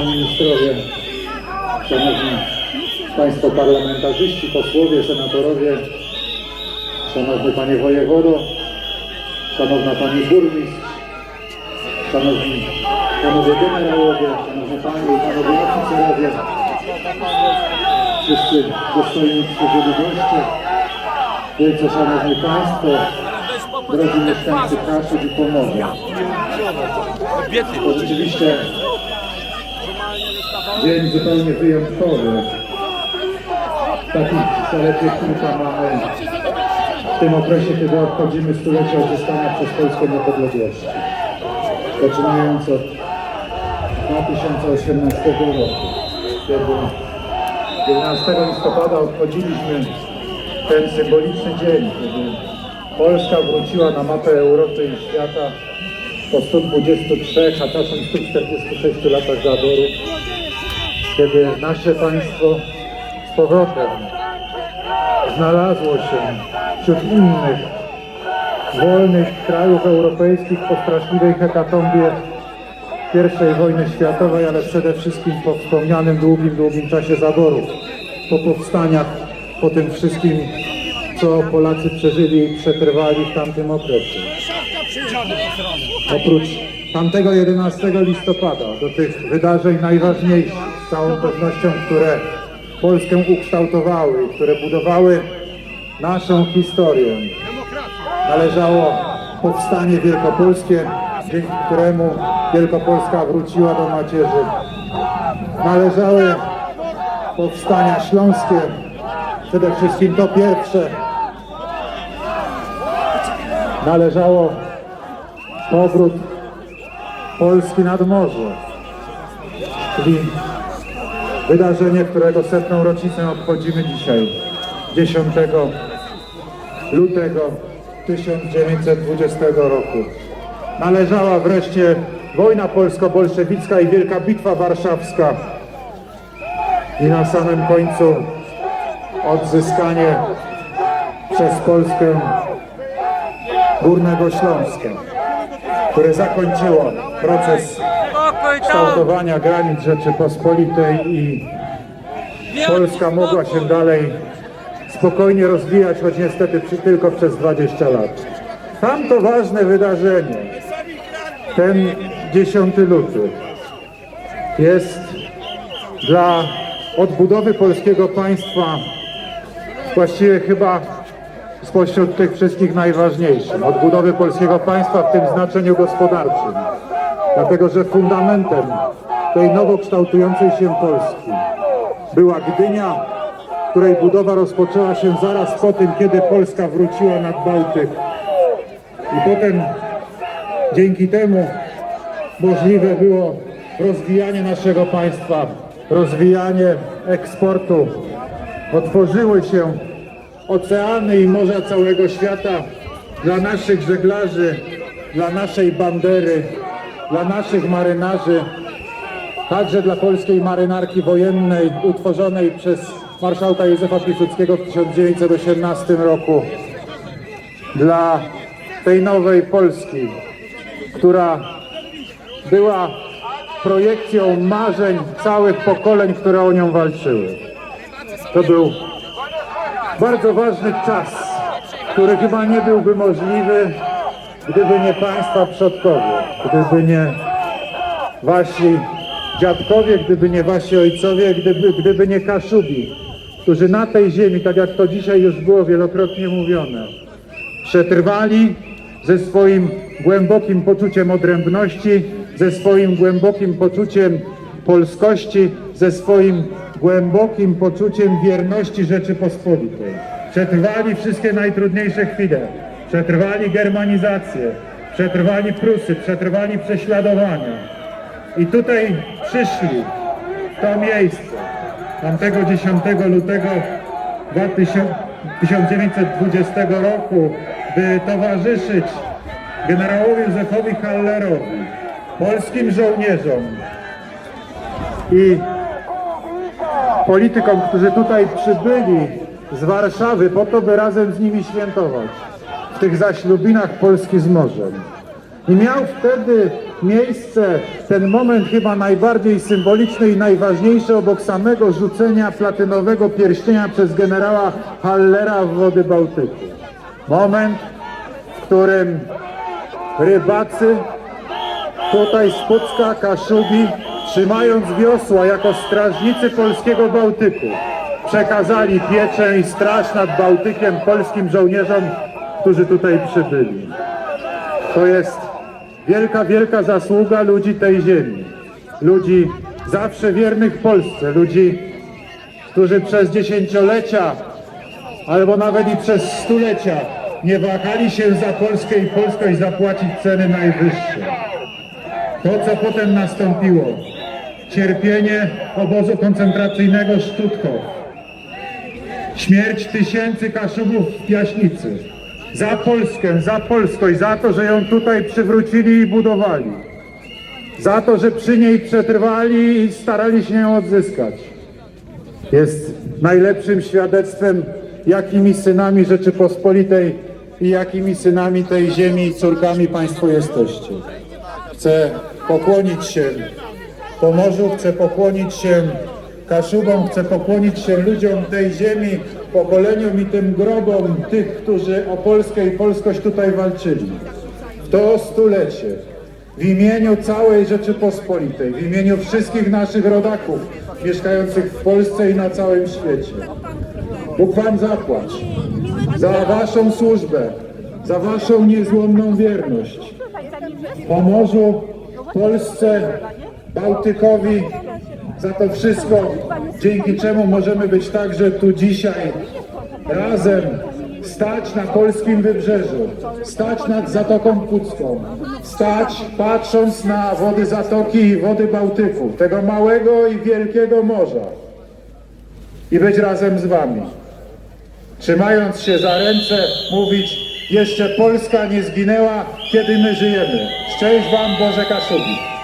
Panowie Ministrowie, Szanowni Państwo Parlamentarzyści, Posłowie, Senatorowie, Szanowny Panie Wojewodo, Szanowna Pani Burmistrz, Szanowni Panowie Generałowie, Szanowni Panie i Panowie Oficerowie, wszyscy dostojni przybyli goście, wielce Szanowni Państwo, drodzy mieszkańcy Kaszub i Pomorza. To rzeczywiście dzień zupełnie wyjątkowy. Takich zaledwie kilka mamy w tym okresie, kiedy obchodzimy stulecie odzyskania przez Polskę niepodległości. Zaczynając od 2018 roku, kiedy 11 listopada obchodziliśmy ten symboliczny dzień, kiedy Polska wróciła na mapę Europy i świata po 123, a czasem 146 latach zaboru, kiedy nasze państwo z powrotem znalazło się wśród innych wolnych krajów europejskich po straszliwej hekatombie I wojny światowej, ale przede wszystkim po wspomnianym długim, długim czasie zaborów, po powstaniach, po tym wszystkim, co Polacy przeżyli i przetrwali w tamtym okresie. Oprócz tamtego 11 listopada, do tych wydarzeń najważniejszych, z całą pewnością, które Polskę ukształtowały, które budowały naszą historię, należało powstanie wielkopolskie, dzięki któremu Wielkopolska wróciła do macierzy. Należały powstania śląskie, przede wszystkim to pierwsze. Należało powrót Polski nad morze, czyli wydarzenie, którego setną rocznicę obchodzimy dzisiaj, 10 lutego 1920 roku. Należała wreszcie wojna polsko-bolszewicka i Wielka Bitwa Warszawska i na samym końcu odzyskanie przez Polskę Górnego Śląska, które zakończyło proces kształtowania granic Rzeczypospolitej i Polska mogła się dalej spokojnie rozwijać, choć niestety tylko przez 20 lat. Tamto ważne wydarzenie, ten 10 luty, jest dla odbudowy polskiego państwa właściwie chyba spośród tych wszystkich najważniejszym. Odbudowy polskiego państwa w tym znaczeniu gospodarczym. Dlatego, że fundamentem tej nowo kształtującej się Polski była Gdynia, której budowa rozpoczęła się zaraz po tym, kiedy Polska wróciła nad Bałtyk. I potem dzięki temu możliwe było rozwijanie naszego państwa, rozwijanie eksportu. Otworzyły się oceany i morza całego świata dla naszych żeglarzy, dla naszej bandery, dla naszych marynarzy, także dla polskiej marynarki wojennej utworzonej przez marszałka Józefa Piłsudskiego w 1918 roku, dla tej nowej Polski, która była projekcją marzeń całych pokoleń, które o nią walczyły. To był bardzo ważny czas, który chyba nie byłby możliwy, gdyby nie Państwa przodkowie, gdyby nie Wasi dziadkowie, gdyby nie Wasi ojcowie, gdyby, gdyby nie Kaszubi, którzy na tej ziemi, tak jak to dzisiaj już było wielokrotnie mówione, przetrwali ze swoim głębokim poczuciem odrębności, ze swoim głębokim poczuciem polskości, ze swoim głębokim poczuciem wierności Rzeczypospolitej. Przetrwali wszystkie najtrudniejsze chwile, przetrwali germanizację, przetrwali Prusy, przetrwali prześladowania. I tutaj przyszli w to miejsce, tamtego 10 lutego 2000 1920 roku, by towarzyszyć generałowi Józefowi Hallerowi, polskim żołnierzom i politykom, którzy tutaj przybyli z Warszawy po to, by razem z nimi świętować w tych zaślubinach Polski z morzem. I miał wtedy miejsce ten moment chyba najbardziej symboliczny i najważniejszy obok samego rzucenia platynowego pierścienia przez generała Hallera w wody Bałtyku. Moment, w którym rybacy tutaj z Pucka, Kaszubi, trzymając wiosła jako strażnicy polskiego Bałtyku, przekazali pieczę i straż nad Bałtykiem polskim żołnierzom, którzy tutaj przybyli. To jest wielka, wielka zasługa ludzi tej ziemi. Ludzi zawsze wiernych Polsce, ludzi, którzy przez dziesięciolecia albo nawet i przez stulecia nie wahali się za Polskę i polskość zapłacić ceny najwyższe. To, co potem nastąpiło, cierpienie obozu koncentracyjnego Stutthof, śmierć tysięcy Kaszubów w Piaśnicy, za Polskę, za polskość, za to, że ją tutaj przywrócili i budowali, za to, że przy niej przetrwali i starali się ją odzyskać jest najlepszym świadectwem, jakimi synami Rzeczypospolitej i jakimi synami tej ziemi i córkami Państwo jesteście. Chcę pokłonić się Pomorzu, chcę pokłonić się Kaszubom, chcę pokłonić się ludziom tej ziemi, pokoleniom i tym grobom tych, którzy o Polskę i polskość tutaj walczyli. W to stulecie w imieniu całej Rzeczypospolitej, w imieniu wszystkich naszych rodaków mieszkających w Polsce i na całym świecie. Bóg Wam zapłać za Waszą służbę, za Waszą niezłomną wierność. Pomorzu, Polsce, Bałtykowi, za to wszystko, dzięki czemu możemy być także tu dzisiaj razem stać na polskim wybrzeżu, stać nad Zatoką Pucką, stać patrząc na wody Zatoki i wody Bałtyku, tego małego i wielkiego morza i być razem z wami. Trzymając się za ręce, mówić, jeszcze Polska nie zginęła, kiedy my żyjemy. Szczęść wam Boże Kaszubi.